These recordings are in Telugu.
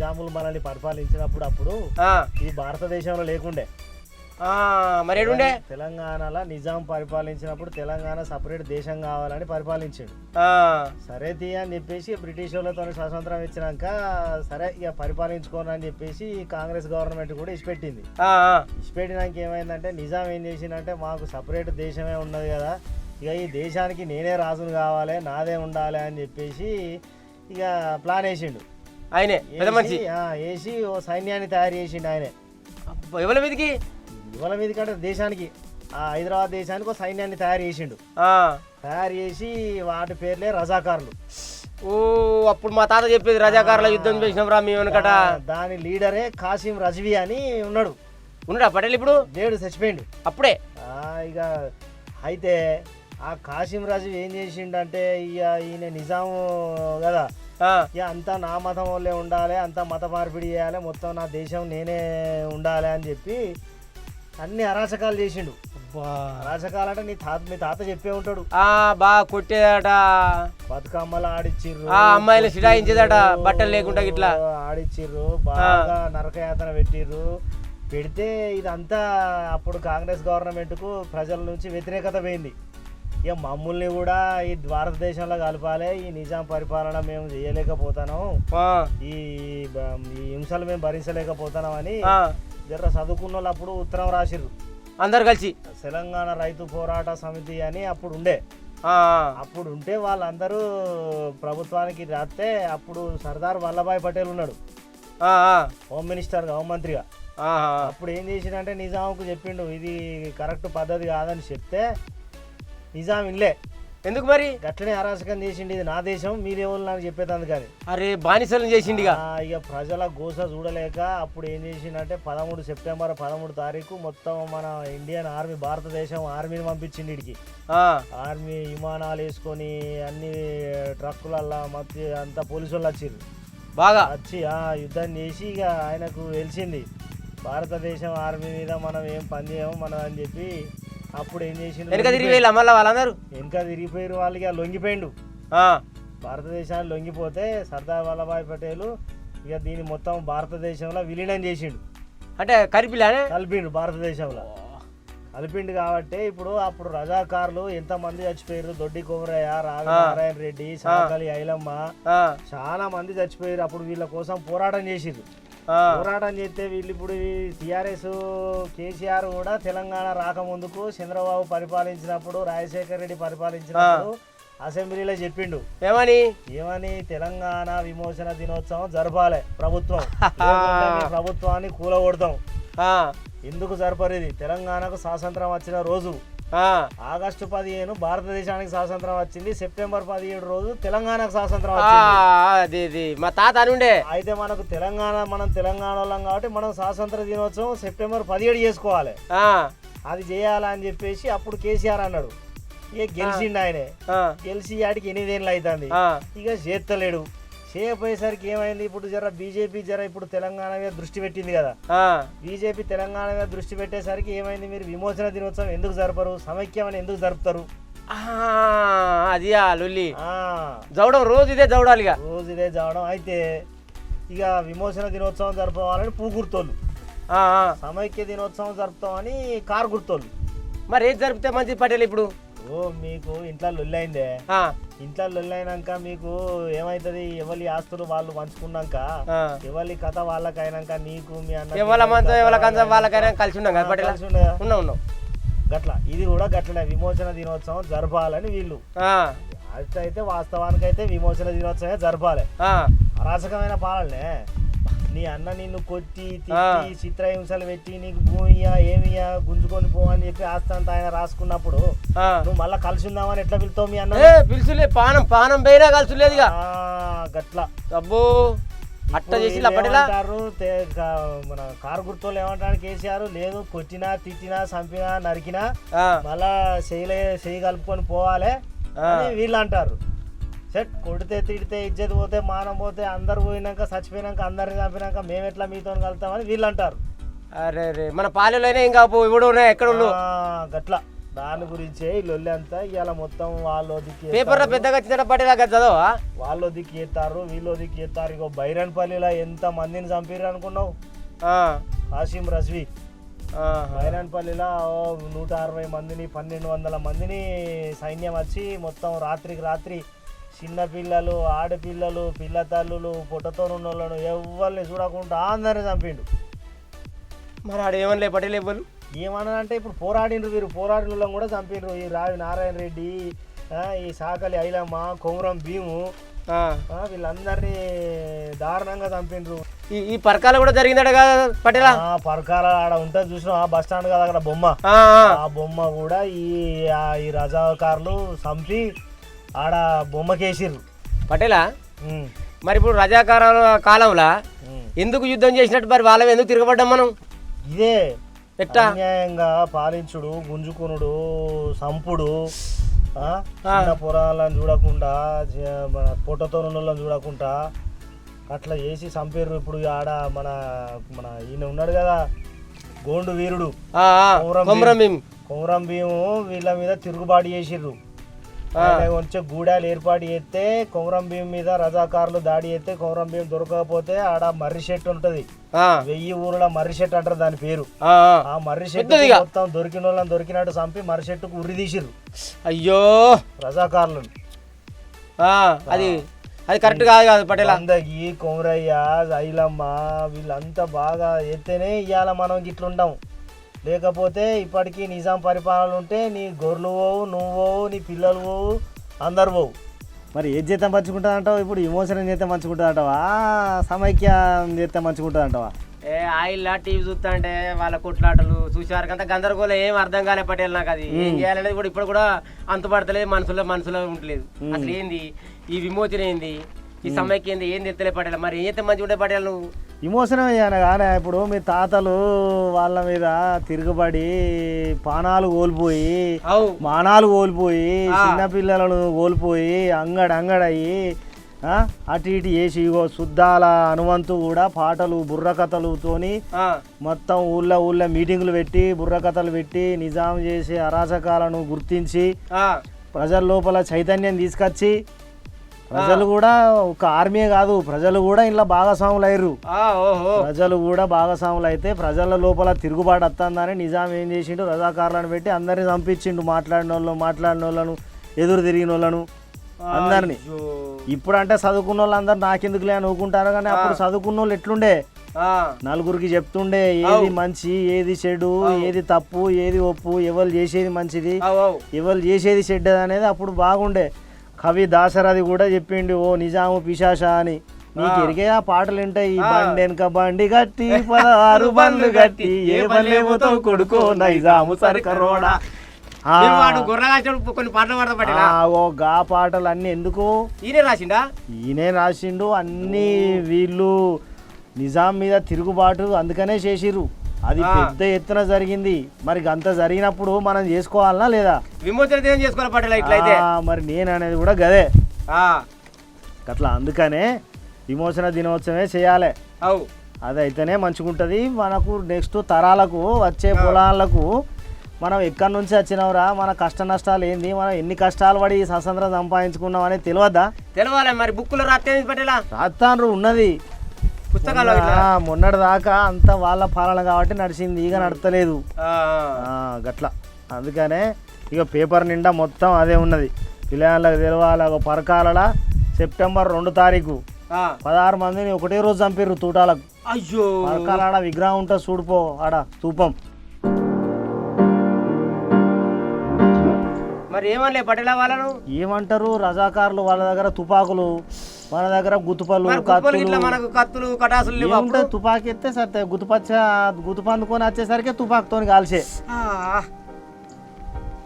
నిజాములు మనల్ని పరిపాలించినప్పుడు అప్పుడు ఇది భారతదేశంలో లేకుండే. మరి ఏడుండే తెలంగాణలో నిజాం పరిపాలించినప్పుడు తెలంగాణ సపరేట్ దేశం కావాలని పరిపాలించాడు. సరే తీ అని చెప్పేసి బ్రిటిష్ వాళ్ళతో స్వాతంత్రం ఇచ్చినాక సరే ఇక పరిపాలించుకోను అని చెప్పేసి కాంగ్రెస్ గవర్నమెంట్ కూడా ఇచ్చిపెట్టింది. ఇచ్చిపెట్టినాక ఏమైందంటే నిజాం ఏం చేసిందంటే మాకు సపరేట్ దేశమే ఉన్నది కదా ఇక ఈ దేశానికి నేనే రాజును కావాలి నాదే ఉండాలి అని చెప్పేసి ఇక ప్లాన్ వేసిండు. ఆయనే పెద్ద మనిషి. వేసి, వేసి ఓ సైన్యాన్ని తయారు చేసిండు ఆయనే. ఎవరి మీదకి? ఇవాళ మీద కంటే దేశానికి. ఆ హైదరాబాద్ దేశానికి ఒక సైన్యాన్ని తయారు చేసిండు. తయారు చేసి వాటి పేర్లే రజాకారులు. ఓ అప్పుడు మా తాత చెప్పేది రజాకారుల యుద్ధం చేసినాం రా మేము వెనకట దాని లీడరే కాసిం రజ్వీ అని ఉన్నాడు. ఉన్నాడా పటేల్ ఇప్పుడు? లేడు చచ్చిపోయిండు. అప్పుడే? ఇక అయితే ఆ కాసిం రాజు ఏం చేసిండంటే ఇక ఈయన నిజాము కదా ఇక అంతా నా మతం వాళ్ళే ఉండాలి అంతా మత మార్పిడి చేయాలి మొత్తం నా దేశం నేనే ఉండాలి అని చెప్పి అన్ని అరాచకాలు చేసిండు. అరాచకాలు అంటే నీ తాత మీ తాత చెప్పే ఉంటాడు. ఆ బాగా కొట్టేదట. బతుకమ్మలు ఆడిచ్చిర్రు ఆ అమ్మాయిలు సిడాయించేదట బట్టలు లేకుండా గిట్లా. ఆడిచ్చిర్రు బాగా నరకయాతన పెట్టిర్రు. పెడితే ఇదంతా అప్పుడు కాంగ్రెస్ గవర్నమెంట్కు ప్రజల నుంచి వ్యతిరేకత పోయింది. ఇక మమ్మల్ని కూడా ఈ భారతదేశంలో కలపాలి. ఈ నిజాం పరిపాలన మేము చేయలేకపోతాను ఆ, ఈ ఈ హింసలు మేము భరించలేకపోతున్నాం అని జర చదువుకున్న వాళ్ళు అప్పుడు ఉత్తరం రాసిర్రు. అందరు కలిసి. తెలంగాణ రైతు పోరాట సమితి అని అప్పుడు ఉండే. అప్పుడు ఉంటే వాళ్ళందరూ ప్రభుత్వానికి రాస్తే అప్పుడు సర్దార్ వల్లభాయ్ పటేల్ ఉన్నాడు. హోమ్ మినిస్టర్ హోంమంత్రిగా ఆహా. అప్పుడు ఏం చేసిండంటే నిజాంకు చెప్పిండు ఇది కరెక్ట్ పద్ధతి కాదని చెప్తే నిజాం ఎందుకు మరి? గట్లనే అరాచకం చేసిండు ఇది నా దేశం మీరేవాళ్ళు నాకు చెప్పేది కానీ అరే బానిసలను చేసిండిగా. ఇక ప్రజల గోస చూడలేక అప్పుడు ఏం చేసిండంటే పదమూడు సెప్టెంబర్ పదమూడు తారీఖు మొత్తం మన ఇండియన్ ఆర్మీ భారతదేశం ఆర్మీని పంపించింది ఇడికి. ఆర్మీ విమానాలు వేసుకొని అన్ని ట్రక్కులల్లా మధ్య అంతా పోలీసు వాళ్ళు వచ్చిర్రు. బాగా. వచ్చి ఆ యుద్ధం చేసి ఇక ఆయనకు తెలిసింది భారతదేశం ఆర్మీ మీద మనం ఏం పని చేయము మనం అని చెప్పి అప్పుడు ఏం చేసిండు వెనక తిరిగి వెళ్ళి మళ్ళీ వాళ్ళందరూ? వెనక తిరిగిపోయారు వాళ్ళకి ఆ లొంగిపోయిండు. భారతదేశాన్ని లొంగిపోతే సర్దార్ వల్లభాయ్ పటేల్ ఇక దీన్ని మొత్తం భారతదేశంలో విలీనం చేసిండు. అంటే కరిపిలానే కలిపిండు భారతదేశంలో. కలిపిండు కాబట్టి ఇప్పుడు అప్పుడు రజాకారులు ఎంత మంది చచ్చిపోయారు దొడ్డి కొమరయ్య రాఘనారాయణ రెడ్డి సాకలి ఐలమ్మ. చాలా మంది చచ్చిపోయారు అప్పుడు వీళ్ళ కోసం పోరాటం ఆ, పోరాటం చేస్తే వీళ్ళు ఇప్పుడు టిఆర్ఎస్ కేసీఆర్ కూడా తెలంగాణ రాకముందుకు చంద్రబాబు పరిపాలించినప్పుడు రాజశేఖర రెడ్డి పరిపాలించినప్పుడు అసెంబ్లీలో చెప్పిండు. ఏమని? ఏమని? తెలంగాణ విమోచన దినోత్సవం జరపాలి ప్రభుత్వం. ప్రభుత్వాన్ని కూలగొడతాం? ఎందుకు జరపరు ఇది తెలంగాణకు స్వాతంత్రం వచ్చిన రోజు ఆగస్టు పదిహేను భారతదేశానికి స్వాతంత్రం వచ్చింది. సెప్టెంబర్ పదిహేడు రోజు తెలంగాణకు స్వాతంత్రం అది మా తాత అని ఉండే అయితే మనకు తెలంగాణ మనం తెలంగాణ వాళ్ళం కాబట్టి మనం స్వాతంత్ర దినోత్సవం సెప్టెంబర్ పదిహేడు చేసుకోవాలి. అది చేయాలని చెప్పేసి అప్పుడు కేసీఆర్ అన్నాడు. ఇక గెలిచిండు ఆయనే. గెలిచి ఆడికి ఎనిమిదేళ్ళు అవుతుంది. ఇక చేస్తలేడు చేయపోయేసరికి ఏమైంది? ఇప్పుడు జర బీజేపీ జర ఇప్పుడు తెలంగాణ మీద దృష్టి పెట్టింది కదా. బీజేపీ తెలంగాణ మీద దృష్టి పెట్టేసరికి ఏమైంది? మీరు విమోచన దినోత్సవం ఎందుకు జరపరు సమైక్యం అని ఎందుకు జరుపుతారు? అది లొల్లి. జవడం రోజు ఇదే జవడాలి రోజు ఇదే జావడం అయితే ఇక విమోచన దినోత్సవం జరపవాలని పూ గుర్తోళ్ళు. సమైక్య దినోత్సవం జరుపుతామని కారు గుర్తోళ్ళు. మరి ఏది జరిపితే మంచిది పటేల్ ఇప్పుడు? ఓ మీకు ఇంట్లో లొల్లైందే. ఇంట్లో లొల్లైనాక మీకు ఏమైతుంది? ఎవరి ఆస్తులు వాళ్ళు పంచుకున్నాక. ఎవరి కథ వాళ్ళకి అయినాక నీకు మీ అన్న వాళ్ళకైనా కలిసి ఉన్నాం కలిసి ఉండదా? ఉన్నాం ఉన్నాం. గట్ల ఇది కూడా గట్లనే విమోచన దినోత్సవం జరపాలని వీళ్ళు. అయితే వాస్తవానికైతే విమోచన దినోత్సవమే జరపాలి. అరాచకమైన పాలనే. నీ అన్న నిన్ను కొట్టి. తిట్టి చిత్రహింసలు పెట్టి నీకు భూమి ఇయ్య, ఏమి ఇయ్య, గుంజుకొని పో అని చెప్పి ఆస్తి అంతా ఆయన రాసుకున్నప్పుడు. నువ్వు మళ్ళీ కలిసి ఉందామని ఎట్లా పిలుతావు మీ అన్న? పిలుచులే పానం పానం పోయినా కలిసి లేదు గట్ల. అబ్బో అట్ట చేసి కా- మన కారు గుర్తోళ్ళు ఏమంటారు కేసీఆర్ లేదు కొట్టినా తిట్టినా చంపినా నరికినా మళ్ళా చేయలే చేయి కలుపుకొని పోవాలి వీళ్ళు అంటారు. సెట్ కొడితే తిడితే ఇజ్జత్ పోతే మానం పోతే అందరు పోయినాక చచ్చిపోయినాక అందరిని చంపినాక మేము ఎట్లా మీతో కలుతామని వీళ్ళు అంటారు అరే రే మన పాలెలోనే ఇంకా ఉన్నాయి ఎక్కడ గట్ల. దాని గురించే లొల్లి అంతా ఇవాళ మొత్తం వాళ్ళు దిక్కి పేపర్లో పెద్దగా పటేలా కదా చదవా? వాళ్ళు దిక్కి ఎత్తారు వీళ్ళు దిక్కి ఎత్తారు ఇగో బైరన్పల్లిలో ఎంత మందిని చంపారు అనుకున్నావు? కాసిం రజ్వీ. బైరన్పల్లిలో ఓ నూట అరవై మందిని పన్నెండు వందల మందిని సైన్యం వచ్చి మొత్తం రాత్రికి రాత్రి చిన్న పిల్లలు ఆడపిల్లలు పిల్ల తల్లులు పుట్టతో ఉన్న వాళ్ళను ఎవరిని చూడకుండా అందరిని చంపిండు. మరి ఆడ ఏమని లే పటేల్ ఇవ్వలు ఏమన్నానంటే ఇప్పుడు పోరాడిండ్రు వీరు పోరాడిన కూడా చంపిండ్రు. ఈ రావి నారాయణ రెడ్డి ఈ సాకలి ఐలమ్మ కొమరం భీము వీళ్ళందరినీ దారుణంగా చంపిండ్రు. ఈ ఈ పరకాల కూడా జరిగిందట కదా పటేలా? ఆ పరకాల ఆడ ఉంటుంది చూసిన బస్ స్టాండ్ కదా అక్కడ బొమ్మ. ఆ, బొమ్మ కూడా ఈ ఈ రజాకారులు చంపి ఆడ బొమ్మకేసిర్రు. పటేలా? మరి ఇప్పుడు రజాకార కాలంలో. ఎందుకు యుద్ధం చేసినట్టు మరి వాళ్ళ ఎందుకు తిరగబడ్డాం మనం? ఇదే ఎట్టా? అన్యాయంగా పాలించుడు గుంజుకునుడు సంపుడు పురాలను చూడకుండా మన పొట్టతో ఉన్నోళ్ళని చూడకుండా అట్లా చేసి చంపారు ఇప్పుడు ఆడ మన మన ఈయన ఉన్నాడు కదా గోండు వీరుడు. కొమరం భీము వీళ్ళ మీద తిరుగుబాటు చేసిర్రు. కొంచెం గూడాలు ఏర్పాటు చేస్తే కొమరం భీం మీద రజాకారులు దాడి చేస్తే కొమరం భీం దొరకకపోతే ఆడ మర్రి చెట్టు ఉంటది. వెయ్యి ఊర్ల మర్రి చెట్టు అంటారు దాని పేరు. ఆ, మర్రి చెట్టు. మొత్తం దొరికిన వాళ్ళని దొరికినట్టు చంపి మర్రి చెట్టుకు ఉరి తీసిర్రు. అయ్యో. రజాకారులు అది అది కరెక్ట్ కాదు కాదు పటేలా. అందగి కొమరయ్య ఐలమ్మ వీళ్ళంతా బాగా ఎత్తేనే ఇవాళ మనం గిట్లుంటాం. లేకపోతే ఇప్పటికీ నిజాం పరిపాలన ఉంటే నీ గొర్రెలు పోవు నువ్వు పోవు నీ పిల్లలు పోవు అందరు పోవు. మరి ఏది చేస్తే మంచుకుంటుంది అంటావు ఇప్పుడు విమోచనం చేస్తే మంచుకుంటుంది అంటావా సమైక్యం చేస్తే మంచుకుంటుంది అంటావా ఏ ఆయిల్ టీవీ చూస్తా అంటే వాళ్ళ కొట్లాటలు చూసారు కంత గందరగోళం. ఏం అర్థం కాలే పటేల్ నాకు అది. ఏం చేయాలనేది కూడా ఇప్పుడు కూడా అంతుపడతలేదు మనసులో మనసులో ఉండలేదు. అసలు ఏంది ఈ విమోచన ఏంది? ఈ సమైక్య ఏంది? ఏం తెత్తలే పటేల్ మరి ఏం చేస్తే మంచిగా ఉండే పటేల్ నువ్వు? విమోచనం అయ్యాను కానీ ఇప్పుడు మీ తాతలు వాళ్ళ మీద తిరుగుబడి పానాలు కోల్పోయి మానాలు కోల్పోయి ఆ. చిన్న పిల్లలను కోల్పోయి అంగడ అంగడయ్యి అటు ఇటు చేసి శుద్ధాల అనువంతు కూడా పాటలు బుర్రకథలుతోని మొత్తం ఊళ్ళో ఊళ్ళో మీటింగులు పెట్టి బుర్రకథలు పెట్టి నిజాం చేసే అరాచకాలను గుర్తించి ప్రజల లోపల చైతన్యం తీసుకొచ్చి ప్రజలు కూడా ఒక ఆర్మీ కాదు ప్రజలు కూడా ఇంట్లో భాగస్వాములు అయ్యారు ప్రజలు కూడా భాగస్వాములు అయితే ప్రజల లోపల తిరుగుబాటు వస్తుందని నిజాం ఏం చేసిండు? రజాకారులను పెట్టి అందరిని చంపించిండు మాట్లాడిన వాళ్ళు మాట్లాడిన వాళ్ళను ఎదురు తిరిగిన వాళ్ళను అందరిని. ఇప్పుడు అంటే చదువుకున్న వాళ్ళు అందరు నాకెందుకులే అని ఊకుంటారు కానీ అప్పుడు చదువుకున్న వాళ్ళు ఎట్లుండే నలుగురికి చెప్తుండే ఏది మంచి ఏది చెడు ఏది తప్పు ఏది ఒప్పు ఎవరు చేసేది మంచిది. ఎవరు చేసేది చెడ్డది అనేది అప్పుడు బాగుండే. కవి దాశరథి కూడా చెప్పిండు ఓ నిజాము పిశాష అని. నీకు ఎరిగే ఆ. పాటలు వింటాయి బండి వెనక బండి గట్టి పదహారు బండ్లు గట్టి ఏ పల్లెముతో కొడుకో నైజాము సర్కరోడా. కొన్ని పాటలు గా పాటలు? అన్ని ఎందుకు? ఈయనే రాసిండా? ఈయనే రాసిండు అన్ని వీళ్ళు నిజాం మీద తిరుగుబాటు అందుకనే చేసిర్రు. అది. పెద్ద ఎత్తున జరిగింది. మరి అంత జరిగినప్పుడు మనం చేసుకోవాలనా లేదా? విమోచన చేసుకోవాలి పటేలా ఇట్లయితే ఆ, మరి నేను అనేది కూడా గదే. అట్లా అందుకనే విమోచన దినోత్సవమే చేయాలి. అవు. అది అయితేనే మంచిగుంటుంది. మనకు నెక్స్ట్ తరాలకు వచ్చే పొలాలకు మనం ఎక్కడి నుంచి వచ్చినవరా? మన కష్ట నష్టాలు ఏంది? మనం ఎన్ని కష్టాలు పడి స్వతంత్రం సంపాదించుకున్నాం అనేది తెలియదా తెలవాలి మరి. బుక్కులో పటేలా? రాత్తాన్రు ఉన్నది. పుస్తకాలు మొన్నటి దాకా అంతా వాళ్ళ పాలన కాబట్టి నడిచింది ఇక నడతలేదు. గట్ల. అందుకనే ఇక పేపర్ నిండా మొత్తం అదే ఉన్నది. పిల్లలకు తెలవాలి ఒక పరకాల సెప్టెంబర్ రెండు తారీఖు. పదహారు మందిని ఒకటే రోజు చంపిర్రు తూటాలకు. అయ్యో. పరకాల ఆడ విగ్రహం ఉంటుంది చూడిపో ఆడ స్తూపం మరి ఏమనలే పటేలా వాళ్ళను? ఏమంటారు? రజాకారులు వాళ్ళ దగ్గర తుపాకులు మన దగ్గర గుతుపలు మనకు కత్తులు కటాసులు ఏముంటుంది తుపాకి ఎత్తే సత్తే గుతుపచ్చ గుతుపందుకొని వచ్చేసరికి తుపాకుతోని కాల్చే.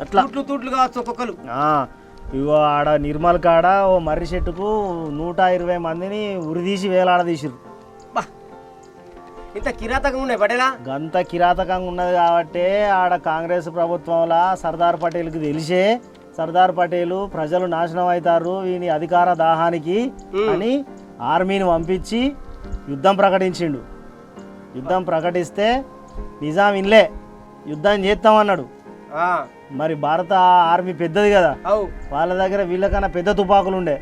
అట్లా. తూట్లు తూట్లు కావచ్చు ఒక్కొక్కరు. ఆ, ఇగో ఆడ నిర్మల్ కాడ ఓ మర్రి చెట్టుకు నూట ఇరవై మందిని ఉరిదీసి వేలాడదీసిరు ఇంత కిరాతకంగా ఉన్నాయి పటేలా? గంత కిరాతకంగా ఉన్నది కాబట్టే ఆడ కాంగ్రెస్ ప్రభుత్వంలో సర్దార్ పటేల్కి తెలిసే సర్దార్ పటేలు ప్రజలు నాశనం అవుతారు వీని అధికార దాహానికి అని ఆర్మీని పంపించి యుద్ధం ప్రకటించిండు. యుద్ధం ప్రకటిస్తే నిజాం ఇన్లే యుద్ధం చేస్తామన్నాడు మరి భారత ఆర్మీ పెద్దది కదా? వాళ్ళ దగ్గర వీళ్ళకన్నా పెద్ద తుపాకులు ఉండే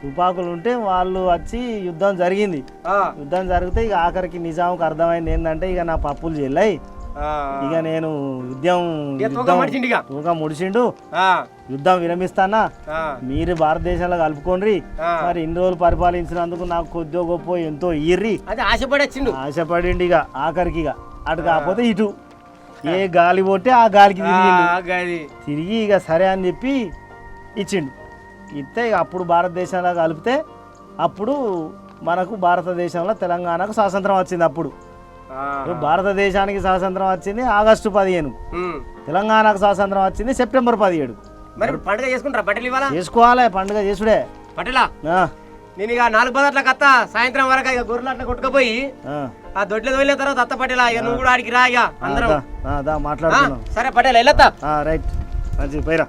తుపాకులు ఉంటే వాళ్ళు వచ్చి యుద్ధం జరిగింది. యుద్ధం జరిగితే ఇక ఆఖరికి నిజాంకు అర్థమైంది ఏంటంటే ఇక నా పప్పులు చెల్లాయి. ఇక నేను యుద్ధం తూకం యుద్ధం మడిచిండు యుద్ధం విరమిస్తానా? మీరు భారతదేశంలో కలుపుకోండి. మరి ఇన్ని రోజులు పరిపాలించినందుకు నాకు కొద్దిగా గొప్ప ఎంతో ఇర్రి ఆశపడి ఆశపడిండి ఇక ఆఖరికి ఇక. అటు కాకపోతే ఇటు. ఏ గాలి పోతే ఆ గాలికి గది తిరిగి ఇక సరే అని చెప్పి ఇచ్చిండు. ఇస్తే అప్పుడు భారతదేశంలో కలిపితే అప్పుడు మనకు భారతదేశంలో తెలంగాణకు స్వాతంత్రం వచ్చింది అప్పుడు. భారతదేశానికి స్వాతంత్రం వచ్చింది ఆగస్టు పదిహేను. తెలంగాణకు స్వాతంత్రం వచ్చింది సెప్టెంబర్ పదిహేడు. మరి పండుగ చేసుకుంటారా? బట్టలు ఇవ్వాలా? చేసుకోవాలి పండుగ చేసుడే. నేను ఇక నాలుగు పదట్ల కత్త సాయంత్రం వరకు ఇక గొర్రెలు అట్లా కొట్టుకుపోయి ఆ. దొడ్లో వెళ్ళిన తర్వాత అత్త పట్టేలా ఇక నువ్వు కూడా ఆడికి రా ఇక అందరం. మాట్లాడుతున్నాం సరే పట్టేలా వెళ్ళొత్తా. రైట్. మంచిది పోయిరా?